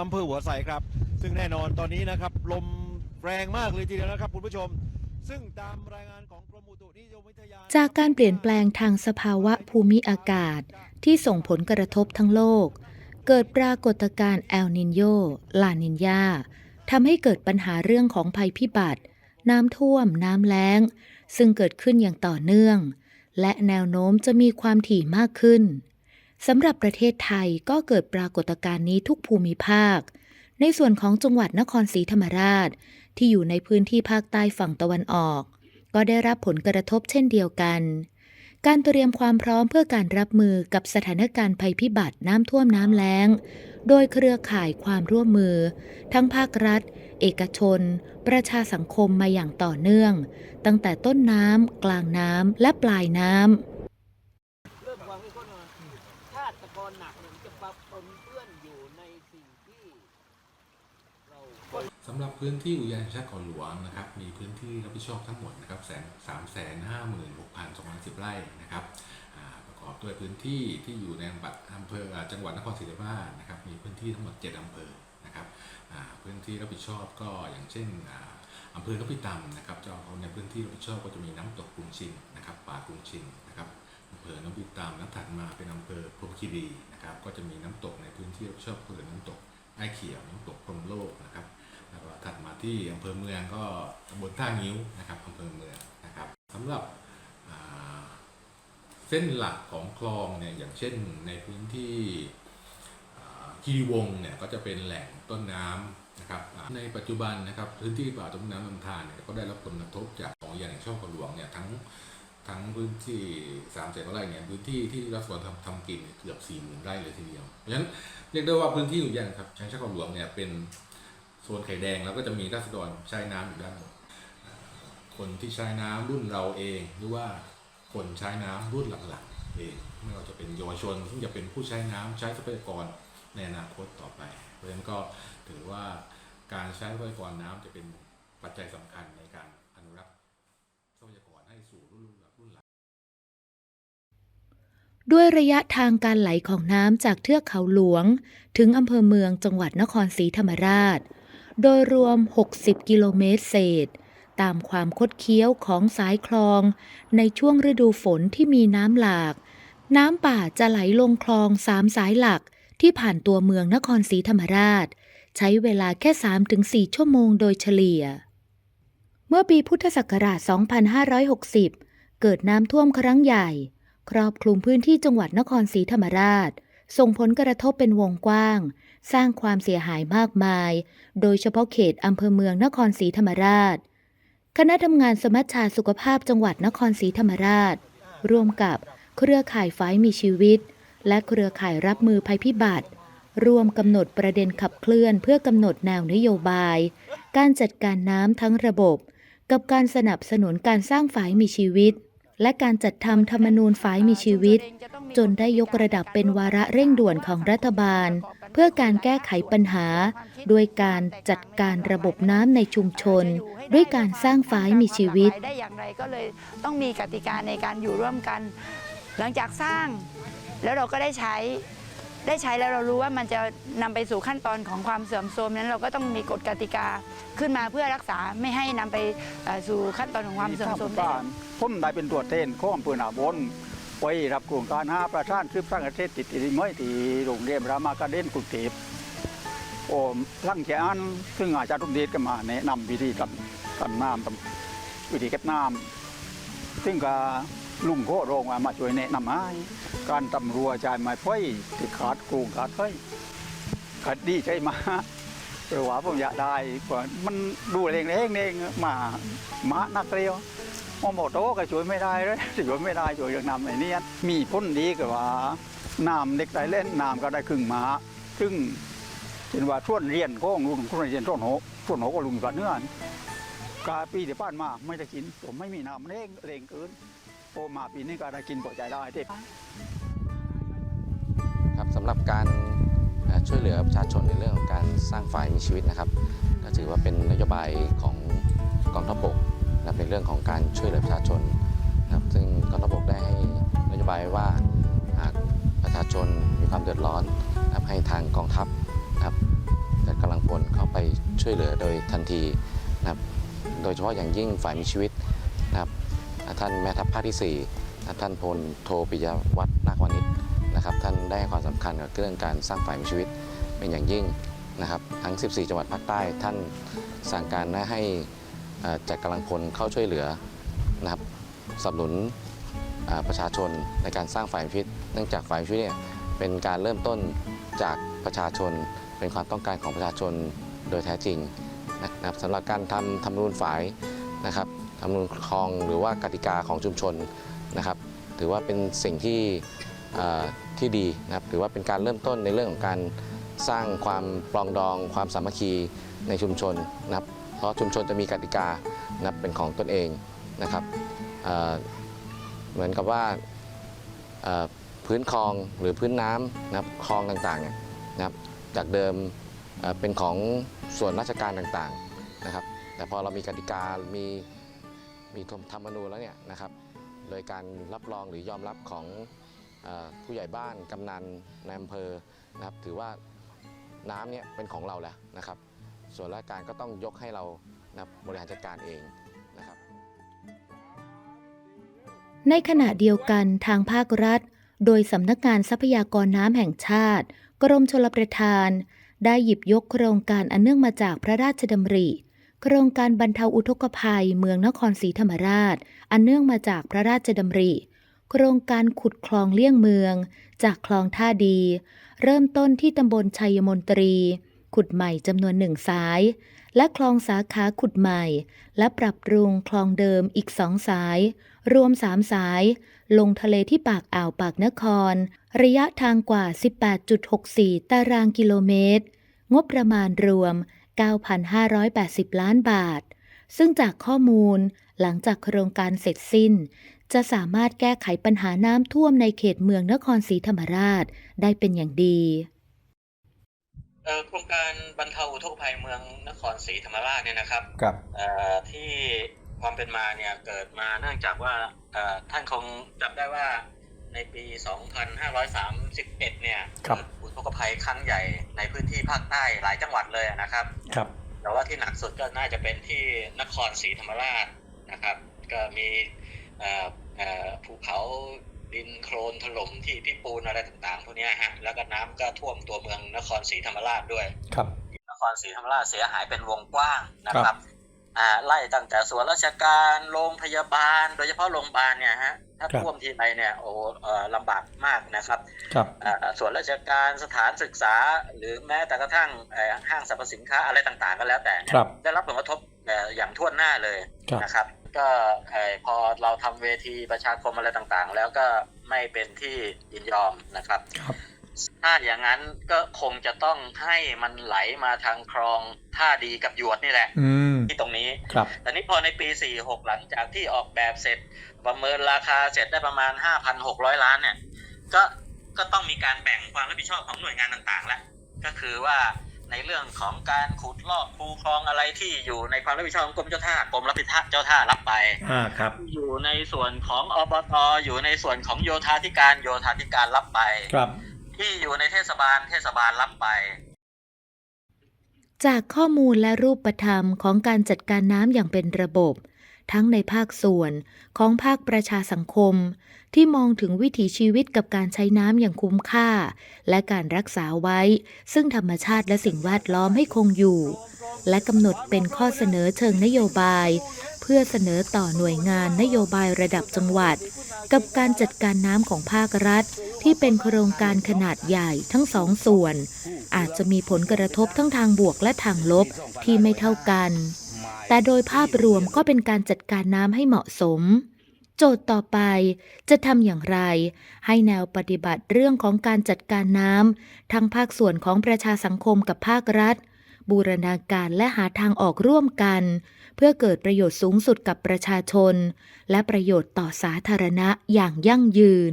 อำเภอหัวไสครับ ซึ่งแน่นอนตอนนี้นะครับ ลมแรงมากเลยทีเดียวนะครับคุณผู้ชม ซึ่งตามรายงานของกรมอุตุนิยมวิทยา จากการเปลี่ยนแปลงทางสภาวะภูมิอากาศที่ส่งผลกระทบทั้งโลก เกิดปรากฏการณ์แอลนินโยลานินยาทำให้เกิดปัญหาเรื่องของภัยพิบัติ น้ำท่วม น้ำแล้ง ซึ่งเกิดขึ้นอย่างต่อเนื่อง และแนวโน้มจะมีความถี่มากขึ้น สำหรับประเทศไทยก็เกิดปรากฏการณ์นี้ทุกภูมิภาค ในส่วนของจังหวัดนครศรีธรรมราช ที่อยู่ในพื้นที่ภาคใต้ฝั่งตะวันออก ก็ได้รับผลกระทบเช่นเดียวกัน การเตรียมความพร้อมเพื่อการรับมือกับสถานการณ์ภัยพิบัติน้ำท่วมน้ำแล้ง โดยเครือข่ายความร่วมมือ ทั้งภาครัฐ เอกชน ประชาสังคมมาอย่างต่อเนื่อง ตั้งแต่ต้นน้ำกลางน้ำและปลายน้ำ เริ่มความเข้มข้นมาชาติตะกอนหนักเนี่ยมันจะปะปนเปื้อนอยู่ในสิ่งที่เรา สำหรับพื้นที่อุทยานแห่งชาติเขาหลวงนะครับมีพื้นที่รับผิดชอบทั้งหมดนะครับแสนสามแสนห้าหมื่นหกพันสองพันสิบไร่นะครับประกอบด้วยพื้นที่ที่อยู่ในอำเภออำเภอจังหวัดนครศรีธรรมราชนะครับมีพื้นที่ทั้งหมดเจ็ดอำเภอนะครับพื้นที่รับผิดชอบก็อย่างเช่นอ่าอำเภอนพิตำนะครับเจ้าเขาในพื้นที่รับผิดชอบก็จะมีน้ำตกกรุงชินนะครับป่ากรุงชินนะครับอำเภอนพิตำแล้วถัดมาเป็นอำเภอพรมคีรีนะครับก็จะมีน้ำตกในพื้นที่รับผิดชอบคือน้ำตกไอเขียว น้ำตกพรมโลกนะ ที่อำเภอเมืองก็ตำบลท่างิ้วนะครับอำเภอเมืองนะครับสำหรับเส้นหลักของคลองเนี่ยอย่างเช่นในพื้นที่คีรีวงเนี่ยก็จะเป็นแหล่งต้นน้ำนะครับในปัจจุบันนะครับพื้นที่ป่าต้นน้ำลำธารเนี่ยก็ได้รับผลกระทบจากของอย่างช่องกระหลวงเนี่ยทั้งทั้งพื้นที่สามแสนไร่เนี่ยพื้นที่ที่รับส่วนทำทำกินเกือบสี่หมื่นไร่เลยทีเดียวเพราะฉะนั้นเรียกได้ว่าพื้นที่อุทยานครับช้างชาติกระหลวงเนี่ยเป็น โซนไข่แดงแล้วก็จะมีราษฎรใช้น้ำอยู่ด้านบนคนที่ใช้น้ำรุ่นเราเองหรือว่าคนใช้น้ำรุ่นหลังๆเองไม่ว่าจะเป็นเยาวชนซึ่งจะเป็นผู้ใช้น้ำใช้ทรัพยากรในอนาคตต่อไป เพราะฉะนั้นก็ถือว่าการใช้ทรัพยากรน้ำจะเป็นปัจจัยสำคัญในการอนุรักษ์ทรัพยากรให้สู่รุ่นรุ่นรุ่นหลังด้วยระยะทางการไหลของน้ำจากเทือกเขาหลวง ถึงอำเภอเมืองจังหวัดนครศรีธรรมราช โดยรวม 60 กิโลเมตรเศษ ตามความคดเคี้ยวของสายคลอง ในช่วงฤดูฝนที่มีน้ำหลาก น้ำป่าจะไหลลงคลองสามสายหลักที่ผ่านตัวเมืองนครศรีธรรมราช ใช้เวลาแค่ 3-4 ชั่วโมงโดยเฉลี่ย เมื่อปีพุทธศักราช 2560 เกิดน้ำท่วมครั้งใหญ่ ครอบคลุมพื้นที่จังหวัดนครศรีธรรมราช ส่งผลกระทบเป็นวงกว้าง สร้างความเสียหายมากมาย โดยเฉพาะเขตอำเภอเมืองนครศรีธรรมราช คณะทำงานสมัชชาสุขภาพจังหวัดนครศรีธรรมราช ร่วมกับเครือข่ายฝ่ายมีชีวิต และเครือข่ายรับมือภัยพิบัติร่วมกำหนดประเด็นขับเคลื่อนเพื่อกำหนดแนวนโยบาย การจัดการน้ำทั้งระบบ กับการสนับสนุนการสร้างฝ่ายมีชีวิต และการจัดทำธรรมนูญฝ่ายมีชีวิต จนได้ยกระดับเป็นวาระเร่งด่วนของรัฐบาล เพื่อการแก้ไขปัญหา ด้วยการจัดการระบบน้ำในชุมชน ด้วยการสร้างฝ่ายมีชีวิต ได้อย่างไรก็เลยต้องมีกติกาในการอยู่ร่วมกัน หลังจากสร้างแล้วเราก็ได้ใช้ได้ใช้แล้วเรารู้ว่ามันจะนำไปสู่ขั้นตอนของความเสื่อมโทรมนั้นเราก็ต้องมีกฎกติกาขึ้นมาเพื่อรักษาไม่ให้นำไปเอ่อสู่ขั้นตอนของความเสื่อมโทรมได้บ้านผมได้เป็นตัวเต้นของอำเภอหนาบน ไปรับโครงการห้าประชานคืบสร้างประเทศติดติดม้อยที่โรงเรียนรามากาเด้นกรุงเทพโอ้ลังแขอันซึ่งอาจารย์ทุกเดชก็มาแนะนำวิธีกันกันน้ำทำวิธีเก็บน้ำซึ่งก็ลุงโคโรงมาช่วยแนะนำให้การตำรัวจ่ายไม้ไฟที่ขาดโครงขาดไฟขาดดีใจมาเพราะว่าผมอยากได้กว่ามันดูเองเองเองมามานักเรียว มอมโตก็ช่วยไม่ได้เลยช่วยไม่ได้ช่วยอย่างนำไอ้นี้ยมีพ้นดีก็ว่าน้ำเด็กได้เล่นน้ำก็ได้ครึ่งหมาซึ่งเป็นว่าช่วนเรียนก็ลุงช่วนเรียนช่วนหกช่วนหกก็ลุงกันเนื้อนกาปีเดียวป้านมาไม่ได้กิน ผมไม่มีน้ำเร่งเร่งเกินโอมาปีนี้ก็ได้กินพอใจได้เด็ครับสำหรับการช่วยเหลือประชาชนในเรื่องของการสร้างฝ่ายมีชีวิตนะครับ ก็ถือว่าเป็นนโยบายของกองทัพบก นะครับในเรื่องของการช่วยเหลือประชาชนนะครับซึ่งกองทัพบกได้ให้นโยบายว่าหากประชาชนมีความเดือดร้อนนะครับให้ทางกองทัพนะครับจะกำลังพลเข้าไปช่วยเหลือโดยทันทีนะครับโดยเฉพาะอย่างยิ่งฝ่ายมีชีวิตนะครับท่านแม่ทัพภาคที่4นะท่านพลโทปิยวัฒน์นาควานิชนะครับท่านได้ความสำคัญกับเรื่องการสร้างฝ่ายมีชีวิตเป็นอย่างยิ่งนะครับทั้ง 14 จังหวัดภาคใต้ท่านสั่งการให้ จัดกำลังพลเข้าช่วยเหลือนะครับสนับสนุนประชาชนในการสร้างฝ่ายมีชีวิตเนื่องจากฝ่ายมีชีวิตเนี่ยเป็นการเริ่มต้นจากประชาชน เป็นความต้องการของประชาชนโดยแท้จริงนะครับสำหรับการทำทำนูญฝ่ายนะครับทำนูญคลองหรือว่ากติกาของชุมชนนะครับ ถือว่าเป็นสิ่งที่ที่ดีนะครับถือว่าเป็นการเริ่มต้นในเรื่องของการสร้างความปรองดอง ความสามัคคีในชุมชนนะครับ เพราะชุมชนจะมีกติกานะเป็นของตนเองนะครับเเหมือนกับว่าพื้นคลองหรือพื้นน้ำนะครับคลองต่างๆเนี่ยนะครับจากเดิมเเป็นของส่วนราชการต่างๆนะครับ แต่พอเรามีกติกา มีมีธรรมนูญแล้วเนี่ยนะครับโดยการรับรองหรือยอมรับของอผู้ใหญ่บ้านกำนันในอำเภอนะครับถือว่าน้ำเนี่ยเป็นของเราแล้วนะครับ ส่วนราชการก็ต้องยกให้เรานะครับบริหารจัดการเองนะครับ ในขณะเดียวกันทางภาครัฐ โดยสำนักงานทรัพยากรน้ำแห่งชาติ กรมชลประทาน ได้หยิบยกโครงการอันเนื่องมาจากพระราชดำริ โครงการบรรเทาอุทกภัย เมืองนครศรีธรรมราช อันเนื่องมาจากพระราชดำริโครงการขุดคลองเลี่ยงเมือง จากคลองท่าดี เริ่มต้นที่ตำบลชัยมนตรี ขุดใหม่จำนวนหนึ่งสาย และคลองสาขาขุดใหม่ และปรับปรุงคลองเดิมอีกสองสาย รวมสามสาย ลงทะเลที่ปากอ่าวปากนคร ระยะทางกว่า 18.64 ตารางกิโลเมตร งบประมาณรวม 9,580 ล้านบาท ซึ่งจากข้อมูลหลังจากโครงการเสร็จสิ้น จะสามารถแก้ไขปัญหาน้ำท่วมในเขตเมืองนครศรีธรรมราชได้เป็นอย่างดี โครงการบรรเทาอุทกภัยเมืองนครศรีธรรมราชเนี่ยนะครับครับเอ่อที่ความเป็นมาเนี่ยเกิดมาเนื่องจากว่าเอ่อท่านคงจำได้ว่าในปี 2531 เนี่ยครับเกิดอุทกภัยครั้งใหญ่ในพื้นที่ภาคใต้หลายจังหวัดเลยนะครับครับ แต่ว่าที่หนักสุดก็น่าจะเป็นที่นครศรีธรรมราชนะครับ ก็มีเอ่อเอ่อภูเขาดินโคลน ถล่มที่พิปูนอะไรต่างๆพวกเนี้ยฮะแล้วก็น้ำก็ท่วมตัวเมืองนครศรีธรรมราชด้วยครับนครศรีธรรมราชเสียหายเป็นวงกว้างนะครับอ่าไล่ตั้งแต่ส่วนราชการโรงพยาบาล โดยเฉพาะโรงพยาบาลเนี่ยฮะถ้าครับท่วมทีไรเนี่ยโอ้เอ่อลำบากมากนะครับครับอ่าส่วนราชการสถานศึกษา หรือแม้แต่กระทั่งเอ่อห้างสรรพสินค้าอะไรต่างๆ ก็แล้วแต่เนี่ยครับได้รับผลกระทบเอ่ออย่างทั่วหน้าเลยครับนะครับ ก็เอ่อพอเราทำเวทีประชาคมอะไรต่างๆ แล้วก็ไม่เป็นที่ยินยอมนะครับครับ ถ้าอย่างนั้นก็คงจะต้องให้มันไหลมาทางคลองท่าดีกับหยวดนี่แหละอืมที่ตรงนี้ครับแต่นี้พอในปี 46 หลังจากที่ออกแบบเสร็จประเมินราคาเสร็จได้ประมาณ 5,600 ล้านเนี่ย ก็ก็ต้องมีการแบ่งความรับผิดชอบของหน่วยงานต่างๆแล้วก็คือว่า ในเรื่องของการขุดลอกคูคลองอะไรที่อยู่ในความรับผิดชอบของกรมเจ้าท่ากรมรับผิดชอบเจ้าท่ารับไปอ่าครับ อยู่ในส่วนของอบตอยู่ในส่วนของโยธาธิการโยธาธิการรับไปครับ ที่อยู่ในเทศบาลเทศบาลรับไป จากข้อมูลและรูปธรรมของการจัดการน้ำอย่างเป็นระบบ ทั้งในภาคส่วนของภาคประชาสังคม ที่มองถึงวิถีชีวิตกับการใช้น้ำอย่างคุ้มค่า และการรักษาไว้ ซึ่งธรรมชาติและสิ่งแวดล้อมให้คงอยู่ และกำหนดเป็นข้อเสนอเชิงนโยบาย เพื่อเสนอต่อหน่วยงานนโยบายระดับจังหวัด กับการจัดการน้ำของภาครัฐ ที่เป็นโครงการขนาดใหญ่ทั้งสองส่วน อาจจะมีผลกระทบทั้งทางบวกและทางลบที่ไม่เท่ากัน แต่โดยภาพรวมก็เป็นการจัดการน้ำให้เหมาะสม โจทย์ต่อไปจะทำอย่างไร ให้แนวปฏิบัติเรื่องของการจัดการน้ำทั้งภาคส่วนของประชาสังคมกับภาครัฐ บูรณาการและหาทางออกร่วมกัน เพื่อเกิดประโยชน์สูงสุดกับประชาชน และประโยชน์ต่อสาธารณะอย่างยั่งยืน